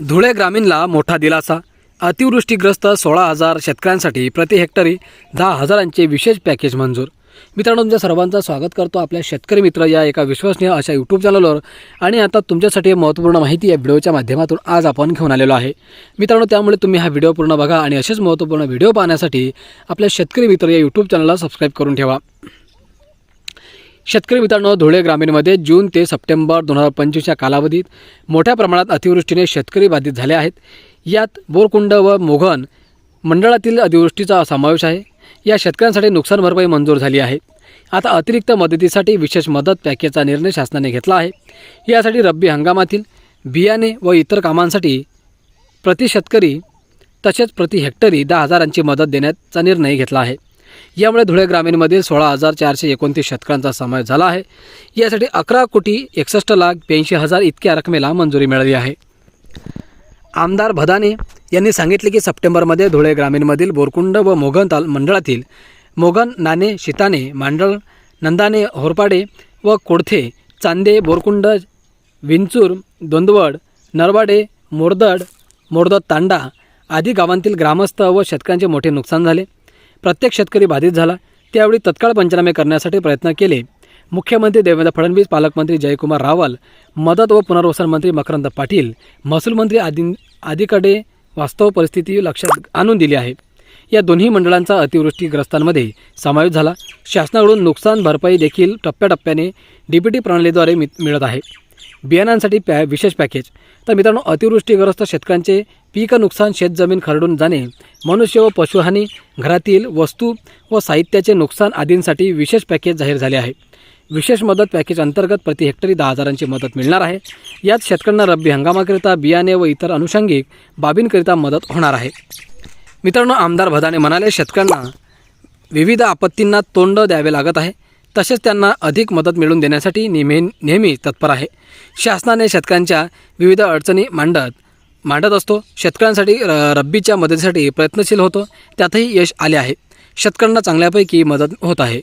धुळे ग्रामीणला मोठा दिलासा. अतिवृष्टीग्रस्त सोळा हजार शेतकऱ्यांसाठी प्रति हेक्टरी दहा हजारांचे विशेष पॅकेज मंजूर. मित्रांनो तुमच्या सर्वांचं स्वागत करतो आपल्या शेतकरी मित्र या एका विश्वसनीय अशा यूट्यूब चॅनलवर आणि आता तुमच्यासाठी महत्त्वपूर्ण माहिती या व्हिडिओच्या माध्यमातून आज आपण घेऊन आलेलो आहे. मित्रांनो त्यामुळे तुम्ही हा व्हिडिओ पूर्ण बघा आणि असेच महत्त्वपूर्ण व्हिडिओ पाहण्यासाठी आपल्या शेतकरी मित्र या यूट्यूब चॅनलला सबस्क्राईब करून ठेवा. शेतकरी मित्रांनो धुळे ग्रामीणमध्ये जून ते सप्टेंबर दोन हजार पंचवीसच्या कालावधीत मोठ्या प्रमाणात अतिवृष्टीने शेतकरी बाधित झाले आहेत. यात बोरकुंड व मोघन मंडळातील अतिवृष्टीचा समावेश आहे. या शेतकऱ्यांसाठी नुकसान भरपाई मंजूर झाली आहे. आता अतिरिक्त मदतीसाठी विशेष मदत पॅकेजचा निर्णय शासनाने घेतला आहे. यासाठी रब्बी हंगामातील बियाणे व इतर कामांसाठी प्रति शेतकरी तसेच प्रति हेक्टरी दहा हजारांची मदत देण्याचा निर्णय घेतला आहे. यामुळे धुळे ग्रामीणमधील सोळा हजार चारशे एकोणतीस शेतकऱ्यांचा समावेश झाला आहे. यासाठी अकरा कोटी एकसष्ट लाख ब्याऐंशी हजार इतक्या रकमेला मंजुरी मिळाली आहे. आमदार भदाने यांनी सांगितले की सप्टेंबरमध्ये धुळे ग्रामीणमधील बोरकुंड व मोगन ताल मंडळातील मोगन नाणे शिताने मांडळ नंदाने होरपाडे व कोडथे चांदे बोरकुंड विंचूर दोंदवड नरवाडे मोरदड मोरदड तांडा आदी गावांतील ग्रामस्थ व शेतकऱ्यांचे मोठे नुकसान झाले. प्रत्येक शेतकरी बाधित झाला त्यावेळी तत्काळ पंचनामे करण्यासाठी प्रयत्न केले. मुख्यमंत्री देवेंद्र फडणवीस पालकमंत्री जयकुमार रावल मदत व पुनर्वसन मंत्री मकरंद पाटील महसूल मंत्री आदी आदीकडे वास्तव परिस्थिती लक्षात आणून दिली आहे. या दोन्ही मंडळांचा अतिवृष्टीग्रस्तांमध्ये समावेश झाला. शासनाकडून नुकसान भरपाई देखील टप्प्याटप्प्याने डीबीटी प्रणालीद्वारे मिळत आहे. बियाणांसाठी पॅ विशेष पॅकेज. तर मित्रांनो अतिवृष्टीग्रस्त शेतकऱ्यांचे पीक नुकसान शेतजमीन खरडून जाणे मनुष्य व पशुहानी घरातील वस्तू व साहित्याचे नुकसान आदींसाठी विशेष पॅकेज जाहीर झाले आहे. विशेष मदत पॅकेज अंतर्गत प्रति हेक्टरी दहा हजारांची मदत मिळणार आहे. यात शेतकऱ्यांना रब्बी हंगामाकरिता बियाणे व इतर अनुषंगिक बाबींकरिता मदत होणार आहे. मित्रांनो आमदार भदाने म्हणाले शेतकऱ्यांना विविध आपत्तींना तोंड द्यावे लागत आहे. तसेच त्यांना अधिक मदत मिळवून देण्यासाठी नेहमी नेहमी तत्पर आहे. शासनाने शेतकऱ्यांच्या विविध अडचणी मांडत मांडत असतो. शेतकऱ्यांसाठी र रब्बीच्या मदतीसाठी प्रयत्नशील होतो. त्यातही यश आले आहे. शेतकऱ्यांना चांगल्यापैकी मदत होत आहे.